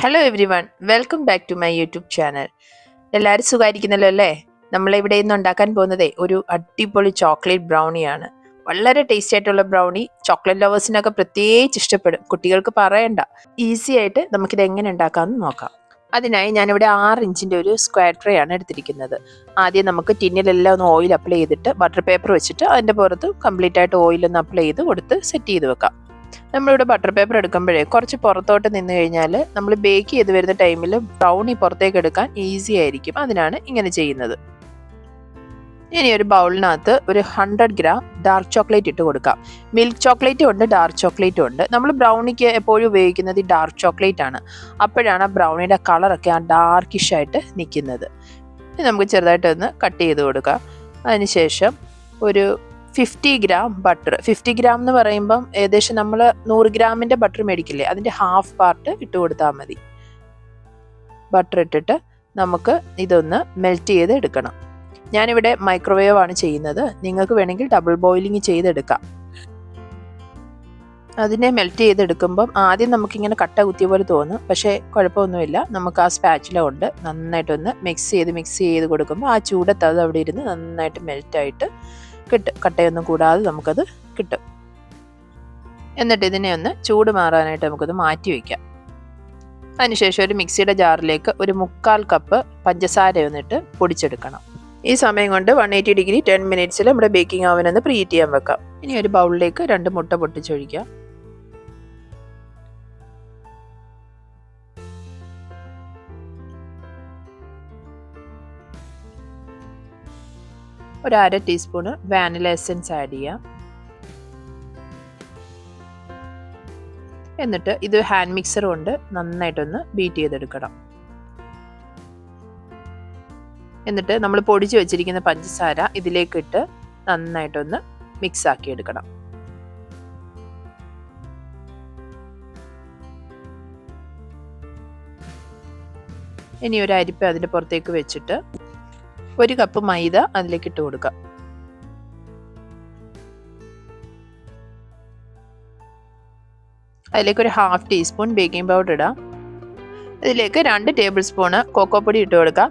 Hello everyone welcome back to my YouTube channel എല്ലാവരും സുഖമായിരിക്കുന്നല്ലോ അല്ലേ നമ്മളിവിടെ ഇന്ന് ഉണ്ടാക്കാൻ പോകുന്നതേ ഒരു അടിപൊളി ചോക്ലേറ്റ് ബ്രൗണിയാണ് വളരെ ടേസ്റ്റി ആയിട്ടുള്ള ബ്രൗണി ചോക്ലേറ്റ് ലവേഴ്സിനൊക്കെ പ്രത്യേകിച്ച് ഇഷ്ടപ്പെടും. കുട്ടികൾക്ക് പറയണ്ട. ഈസി ആയിട്ട് നമുക്കിത് എങ്ങനെ ഉണ്ടാക്കാമെന്ന് നോക്കാം. അതിനായി ഞാനിവിടെ ആറ് ഇഞ്ചിന്റെ ഒരു സ്ക്വയർ ട്രേ ആണ് എടുത്തിരിക്കുന്നത്. ആദ്യം നമുക്ക് ടിന്നിലെല്ലാം ഒന്ന് ഓയിൽ അപ്ലൈ ചെയ്തിട്ട് ബട്ടർ പേപ്പർ വെച്ചിട്ട് അതിന്റെ പുറത്ത് കംപ്ലീറ്റ് ആയിട്ട് ഓയിൽ ഒന്ന് അപ്ലൈ ചെയ്ത് കൊടുത്ത് സെറ്റ് ചെയ്ത് വെക്കാം. നമ്മളിവിടെ ബട്ടർ പേപ്പർ എടുക്കുമ്പോഴേ കുറച്ച് പുറത്തോട്ട് നിന്ന് കഴിഞ്ഞാൽ നമ്മൾ ബേക്ക് ചെയ്ത് വരുന്ന ടൈമിൽ ബ്രൗണി പുറത്തേക്ക് എടുക്കാൻ ഈസി ആയിരിക്കും. അതിനാണ് ഇങ്ങനെ ചെയ്യുന്നത്. ഇനി ഒരു ബൗളിനകത്ത് ഒരു ഹൺഡ്രഡ് ഗ്രാം ഡാർക്ക് ചോക്ലേറ്റ് ഇട്ട് കൊടുക്കാം. മിൽക്ക് ചോക്ലേറ്റും ഉണ്ട് ഡാർക്ക് ചോക്ലേറ്റും ഉണ്ട്. നമ്മൾ ബ്രൗണിക്ക് എപ്പോഴും ഉപയോഗിക്കുന്നത് ഈ ഡാർക്ക് ചോക്ലേറ്റ് ആണ്. അപ്പോഴാണ് ആ ബ്രൗണിയുടെ കളറൊക്കെ ആ ഡാർക്കിഷ് ആയിട്ട് നിൽക്കുന്നത് ഇനി നമുക്ക് ചെറുതായിട്ടൊന്ന് കട്ട് ചെയ്ത് കൊടുക്കാം. അതിനുശേഷം ഒരു fifty gram butter fifty gram എന്ന് പറയുമ്പം ഏകദേശം നമ്മൾ നൂറ് ഗ്രാമിന്റെ ബട്ടർ മേടിക്കില്ലേ? അതിന്റെ ഹാഫ് പാർട്ട് ഇട്ട് കൊടുത്താൽ മതി. ബട്ടർ ഇട്ടിട്ട് നമുക്ക് ഇതൊന്ന് മെൽറ്റ് ചെയ്ത് എടുക്കണം. ഞാനിവിടെ മൈക്രോവേവ് ആണ് ചെയ്യുന്നത്. നിങ്ങൾക്ക് വേണമെങ്കിൽ ഡബിൾ ബോയിലിംഗ് ചെയ്തെടുക്കാം. അതിനെ മെൽറ്റ് ചെയ്തെടുക്കുമ്പം ആദ്യം നമുക്കിങ്ങനെ കട്ട കുത്തിയ പോലെ തോന്നും. പക്ഷേ കുഴപ്പമൊന്നുമില്ല. നമുക്ക് ആ സ്പാച്ചില കൊണ്ട് നന്നായിട്ടൊന്ന് മിക്സ് ചെയ്ത് മിക്സ് ചെയ്ത് കൊടുക്കുമ്പോൾ ആ ചൂടത്ത് അത് അവിടെ ഇരുന്ന് നന്നായിട്ട് മെൽറ്റായിട്ട് കിട്ടും കട്ടയൊന്നും കൂടാതെ നമുക്കത് കിട്ടും. എന്നിട്ട് ഇതിനെ ഒന്ന് ചൂട് മാറാനായിട്ട് നമുക്കത് മാറ്റി വയ്ക്കാം അതിനുശേഷം ഒരു മിക്സിയുടെ ജാറിലേക്ക് ഒരു മുക്കാൽ കപ്പ് പഞ്ചസാര ഒന്നിട്ട് പൊടിച്ചെടുക്കണം. ഈ സമയം കൊണ്ട് വൺ എയ്റ്റി ഡിഗ്രി ടെൻ മിനിറ്റ്സിൽ നമ്മുടെ ബേക്കിംഗ് ഓവൻ ഒന്ന് പ്രീറ്റ് ചെയ്യാൻ വെക്കാം. ഇനി ഒരു ബൗളിലേക്ക് രണ്ട് മുട്ട പൊട്ടിച്ചൊഴിക്കാം. ഒരു അര ടീസ്പൂണ് വാനില എസൻസ് ആഡ് ചെയ്യാം. എന്നിട്ട് ഇത് ഹാൻഡ് മിക്സർ കൊണ്ട് നന്നായിട്ടൊന്ന് ബീറ്റ് ചെയ്തെടുക്കണം. എന്നിട്ട് നമ്മൾ പൊടിച്ച് വെച്ചിരിക്കുന്ന പഞ്ചസാര ഇതിലേക്കിട്ട് നന്നായിട്ടൊന്ന് മിക്സ് ആക്കി എടുക്കണം ഇനി ഒരു അരിപ്പ അതിന്റെ പുറത്തേക്ക് വെച്ചിട്ട് ഒരു കപ്പ് മൈദ അതിലേക്ക് ഇട്ട് കൊടുക്കുക അതിലേക്ക് ഒരു ഹാഫ് ടീസ്പൂൺ ബേക്കിംഗ് പൗഡർ ഇടാം. ഇതിലേക്ക് രണ്ട് ടേബിൾ സ്പൂണ് കൊക്കോപ്പൊടി ഇട്ട് കൊടുക്കാം.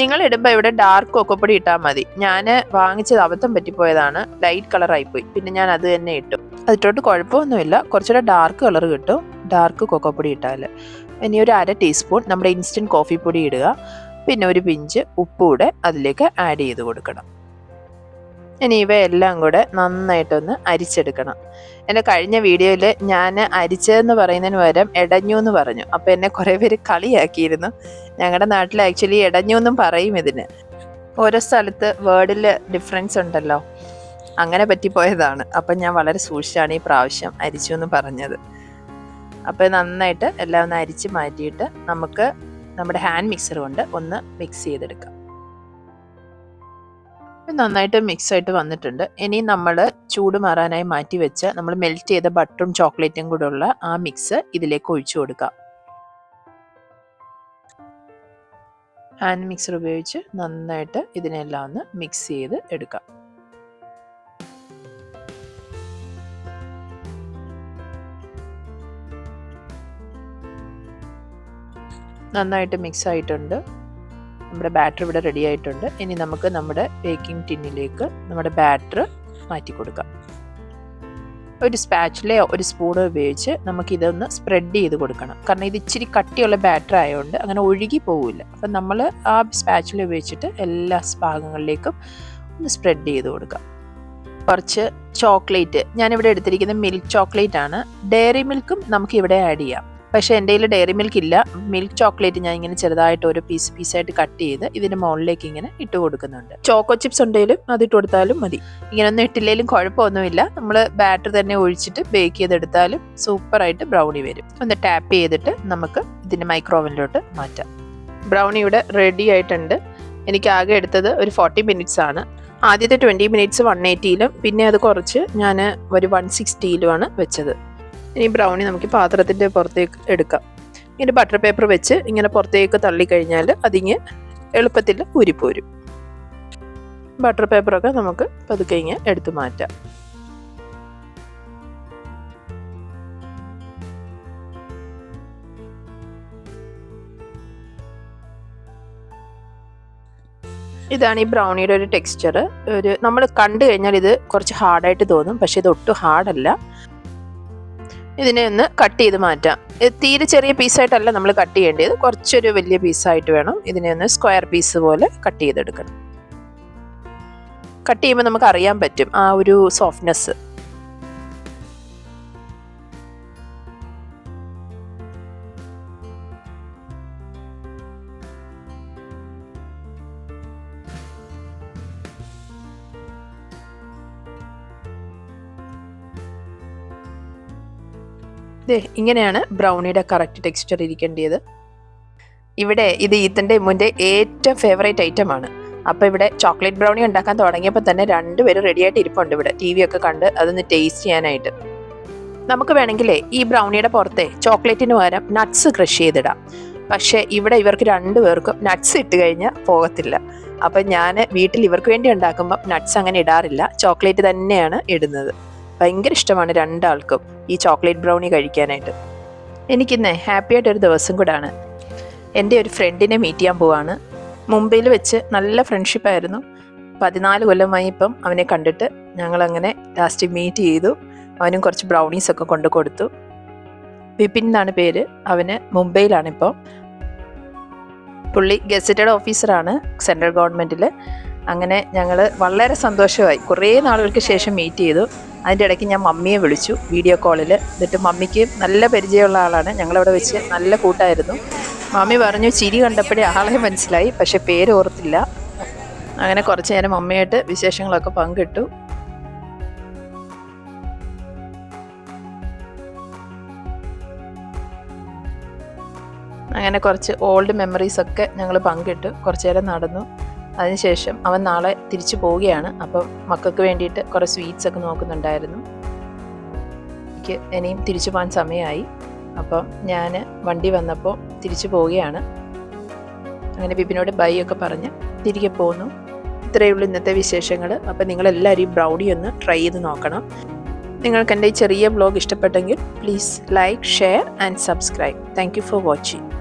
നിങ്ങൾ ഇടുമ്പോൾ ഇവിടെ ഡാർക്ക് കൊക്കോപ്പൊടി ഇട്ടാൽ മതി. ഞാൻ വാങ്ങിച്ചത് അബദ്ധം പറ്റിപ്പോയതാണ്. ലൈറ്റ് കളറായി പോയി പിന്നെ ഞാൻ അത് തന്നെ ഇട്ടു. അതിട്ടോട്ട് കുഴപ്പമൊന്നുമില്ല. കുറച്ചുകൂടെ ഡാർക്ക് കളർ കിട്ടും. ഡാർക്ക് കൊക്കോപ്പൊടി ഇട്ടാൽ ഇനി ഒരു അര ടീസ്പൂൺ നമ്മുടെ ഇൻസ്റ്റന്റ് കോഫി പൊടി ഇടുക. പിന്നെ ഒരു പിഞ്ച് ഉപ്പ് കൂടെ അതിലേക്ക് ആഡ് ചെയ്ത് കൊടുക്കണം. ഇനി ഇവയെല്ലാം കൂടെ നന്നായിട്ടൊന്ന് അരിച്ചെടുക്കണം. എന്റെ കഴിഞ്ഞ വീഡിയോയിൽ ഞാൻ അരിച്ചതെന്ന് പറയുന്നതിന് പകരം ഇടഞ്ഞു എന്ന് പറഞ്ഞു. അപ്പോൾ എന്നെ കുറേ പേര് കളിയാക്കിയിരുന്നു. ഞങ്ങളുടെ നാട്ടിൽ ആക്ച്വലി ഇടഞ്ഞു എന്നും പറയും ഇതിന്. ഓരോ സ്ഥലത്ത് വേർഡിൽ ഡിഫറൻസ് ഉണ്ടല്ലോ. അങ്ങനെ പറ്റിപ്പോയതാണ്. അപ്പം ഞാൻ വളരെ സൂക്ഷിച്ചാണ് ഈ പ്രാവശ്യം അരിച്ചു എന്ന് പറഞ്ഞത്. അപ്പോൾ നന്നായിട്ട് എല്ലാം ഒന്ന് അരിച്ച് മാറ്റിയിട്ട് നമുക്ക് നമ്മുടെ ഹാൻഡ് മിക്സർ കൊണ്ട് ഒന്ന് മിക്സ് ചെയ്തെടുക്കാം. നന്നായിട്ട് മിക്സ് ആയിട്ട് വന്നിട്ടുണ്ട്. ഇനി നമ്മൾ ചൂട് മാറാനായി മാറ്റി വെച്ച് നമ്മൾ മെൽറ്റ് ചെയ്ത ബട്ടറും ചോക്ലേറ്റും കൂടെ ഉള്ള ആ മിക്സ് ഇതിലേക്ക് ഒഴിച്ചു കൊടുക്കാം. ഹാൻഡ് മിക്സർ ഉപയോഗിച്ച് നന്നായിട്ട് ഇതിനെല്ലാം ഒന്ന് മിക്സ് ചെയ്ത് എടുക്കാം. നന്നായിട്ട് മിക്സ് ആയിട്ടുണ്ട്. നമ്മുടെ ബാറ്റർ ഇവിടെ റെഡി ആയിട്ടുണ്ട്. ഇനി നമുക്ക് നമ്മുടെ ബേക്കിംഗ് ടിന്നിലേക്ക് നമ്മുടെ ബാറ്റർ മാറ്റി കൊടുക്കാം. ഒരു സ്പാച്ചിലയോ ഒരു സ്പൂണോ ഉപയോഗിച്ച് നമുക്കിതൊന്ന് സ്പ്രെഡ് ചെയ്ത് കൊടുക്കണം. കാരണം ഇത് ഇച്ചിരി കട്ടിയുള്ള ബാറ്റർ ആയതുകൊണ്ട് അങ്ങനെ ഒഴുകി പോവില്ല. അപ്പം നമ്മൾ ആ സ്പാച്ചില ഉപയോഗിച്ചിട്ട് എല്ലാ ഭാഗങ്ങളിലേക്കും ഒന്ന് സ്പ്രെഡ് ചെയ്ത് കൊടുക്കാം. കുറച്ച് ചോക്ലേറ്റ് ഞാനിവിടെ എടുത്തിരിക്കുന്നത് മിൽക്ക് ചോക്ലേറ്റ് ആണ്. ഡയറി മിൽക്കും നമുക്ക് ഇവിടെ ആഡ് ചെയ്യാം. പക്ഷേ എന്റെ കയ്യിൽ ഡയറി മിൽക്ക് ഇല്ല. മിൽക്ക് ചോക്ലേറ്റ് ഞാൻ ഇങ്ങനെ ചെറുതായിട്ട് ഒരു പീസ് പീസായിട്ട് കട്ട് ചെയ്ത് ഇതിന്റെ മുകളിലേക്ക് ഇങ്ങനെ ഇട്ട് കൊടുക്കുന്നുണ്ട്. ചോക്കോ ചിപ്സ് ഉണ്ടെങ്കിലും അത് ഇട്ട് കൊടുത്താലും മതി. ഇങ്ങനെ ഒന്നും ഇട്ടില്ലെങ്കിലും കുഴപ്പമൊന്നുമില്ല. നമ്മൾ ബാറ്റർ തന്നെ ഒഴിച്ചിട്ട് ബേക്ക് ചെയ്തെടുത്താലും സൂപ്പറായിട്ട് ബ്രൗണി വരും. ഒന്ന് ടാപ്പ് ചെയ്തിട്ട് നമുക്ക് ഇതിന്റെ മൈക്രോവനിലോട്ട് മാറ്റാം. ബ്രൗണി ഇവിടെ റെഡി ആയിട്ടുണ്ട്. എനിക്ക് ആകെ എടുത്തത് ഒരു ഫോർട്ടി മിനിറ്റ്സ് ആണ്. ആദ്യത്തെ ട്വന്റി മിനിറ്റ്സ് വൺ എയ്റ്റിയിലും പിന്നെ അത് കുറച്ച് ഞാൻ ഒരു വൺ സിക്സ്റ്റിയിലുമാണ് വെച്ചത്. ഇനി ബ്രൗണി നമുക്ക് പാത്രത്തിന്റെ പുറത്തേക്ക് എടുക്കാം. ഇങ്ങനെ ബട്ടർ പേപ്പർ വെച്ച് ഇങ്ങനെ പുറത്തേക്ക് തള്ളിക്കഴിഞ്ഞാൽ അതിങ്ങ് എളുപ്പത്തിൽ ഊരിപ്പോരും. ബട്ടർ പേപ്പറൊക്കെ നമുക്ക് പതുക്കെ ഇങ്ങനെ എടുത്തു മാറ്റാം. ഇതാണ് ഈ ബ്രൗണിയുടെ ഒരു ടെക്സ്ചർ ഒരു നമ്മൾ കണ്ടു കഴിഞ്ഞാൽ ഇത് കുറച്ച് ഹാർഡായിട്ട് തോന്നും പക്ഷേ ഇത് ഒട്ടും ഹാർഡല്ല ഇതിനെ ഒന്ന് കട്ട് ചെയ്ത് മാറ്റാം. തീരെ ചെറിയ പീസായിട്ടല്ല നമ്മൾ കട്ട് ചെയ്യേണ്ടത്. കുറച്ചൊരു വലിയ പീസായിട്ട് വേണം ഇതിനെ ഒന്ന് സ്ക്വയർ പീസ് പോലെ കട്ട് ചെയ്തെടുക്കണം. കട്ട് ചെയ്യുമ്പോൾ നമുക്ക് അറിയാൻ പറ്റും ആ ഒരു സോഫ്റ്റ്നെസ് ദേ ഇങ്ങനെയാണ് ബ്രൗണിയുടെ കറക്റ്റ് ടെക്സ്ചർ ഇരിക്കേണ്ടത് ഇവിടെ ഇത് ഈത്തന്റെ മുന്റെ ഏറ്റവും ഫേവറേറ്റ് ആണ്. അപ്പോൾ ഇവിടെ ചോക്ലേറ്റ് ബ്രൗണി ഉണ്ടാക്കാൻ തുടങ്ങിയപ്പോൾ തന്നെ രണ്ടുപേരും റെഡിയായിട്ട് ഇരിപ്പുണ്ട് ഇവിടെ. ടി വി ഒക്കെ കണ്ട് അതൊന്ന് ടേസ്റ്റ് ചെയ്യാനായിട്ട്. നമുക്ക് വേണമെങ്കിലേ ഈ ബ്രൗണിയുടെ പുറത്തെ ചോക്ലേറ്റിന് പകരം നട്ട്സ് ക്രഷ് ചെയ്തിടാം. പക്ഷേ ഇവിടെ ഇവർക്ക് രണ്ടുപേർക്കും നട്ട്സ് ഇട്ട് കഴിഞ്ഞാൽ പോകത്തില്ല. അപ്പം ഞാൻ വീട്ടിൽ ഇവർക്ക് വേണ്ടി ഉണ്ടാക്കുമ്പോൾ നട്ട്സ് അങ്ങനെ ഇടാറില്ല. ചോക്ലേറ്റ് തന്നെയാണ് ഇടുന്നത്. ഭയങ്കര ഇഷ്ടമാണ് രണ്ടാൾക്കും ഈ ചോക്ലേറ്റ് ബ്രൗണി കഴിക്കാനായിട്ട്. എനിക്കിന്ന് ഹാപ്പി ആയിട്ട് ഒരു ദിവസം കൂടാണ്. എന്റെ ഒരു ഫ്രണ്ടിനെ മീറ്റ് ചെയ്യാൻ പോവാണ്. മുംബൈയിൽ വെച്ച് നല്ല ഫ്രണ്ട്ഷിപ്പായിരുന്നു പതിനാല് കൊല്ലമായി ഇപ്പം അവനെ കണ്ടിട്ട് ഞങ്ങളങ്ങനെ ലാസ്റ്റ് മീറ്റ് ചെയ്തു. അവനും കുറച്ച് ബ്രൗണീസ് ഒക്കെ കൊണ്ടു കൊടുത്തു. വിപിൻ എന്നാണ് പേര്. അവന് മുംബൈയിലാണ് ഇപ്പോൾ പുള്ളി ഗസറ്റഡ് ഓഫീസറാണ് സെൻട്രൽ ഗവൺമെന്റിൽ അങ്ങനെ ഞങ്ങൾ വളരെ സന്തോഷമായി. കുറേ നാളുകൾക്ക് ശേഷം മീറ്റ് ചെയ്തു. അതിന്റെ ഇടയ്ക്ക് ഞാൻ മമ്മിയെ വിളിച്ചു വീഡിയോ കോളിൽ എന്നിട്ട് മമ്മിക്ക് നല്ല പരിചയമുള്ള ആളാണ്. ഞങ്ങളവിടെ വെച്ച് നല്ല കൂട്ടായിരുന്നു. മമ്മി പറഞ്ഞു ചിരി കണ്ടപ്പോഴേ ആളെ മനസ്സിലായി പക്ഷെ പേര് ഓർത്തില്ല. അങ്ങനെ കുറച്ച് നേരം മമ്മിയായിട്ട് വിശേഷങ്ങളൊക്കെ പങ്കിട്ടു. അങ്ങനെ കുറച്ച് ഓൾഡ് മെമ്മറീസൊക്കെ ഞങ്ങൾ പങ്കിട്ടു. കുറച്ച് നേരം നടന്നു. അതിനുശേഷം അവൻ നാളെ തിരിച്ചു പോവുകയാണ്. അപ്പം മക്കൾക്ക് വേണ്ടിയിട്ട് കുറേ സ്വീറ്റ്സ് ഒക്കെ നോക്കുന്നുണ്ടായിരുന്നു. എനിക്ക് ഇനിയും തിരിച്ചു പോകാൻ സമയമായി. അപ്പം ഞാൻ വണ്ടി വന്നപ്പോൾ തിരിച്ചു പോവുകയാണ്. അങ്ങനെ ബിബിനോട് ബൈ ഒക്കെ പറഞ്ഞ് തിരികെ പോന്നു. ഇത്രയേ ഉള്ളൂ ഇന്നത്തെ വിശേഷങ്ങൾ. അപ്പം നിങ്ങളെല്ലാവരും ബ്രൗഡി ഒന്ന് ട്രൈ ചെയ്ത് നോക്കണം. നിങ്ങൾക്ക് എന്റെ ഈ ചെറിയ ബ്ലോഗ് ഇഷ്ടപ്പെട്ടെങ്കിൽ please like share and subscribe thank for watching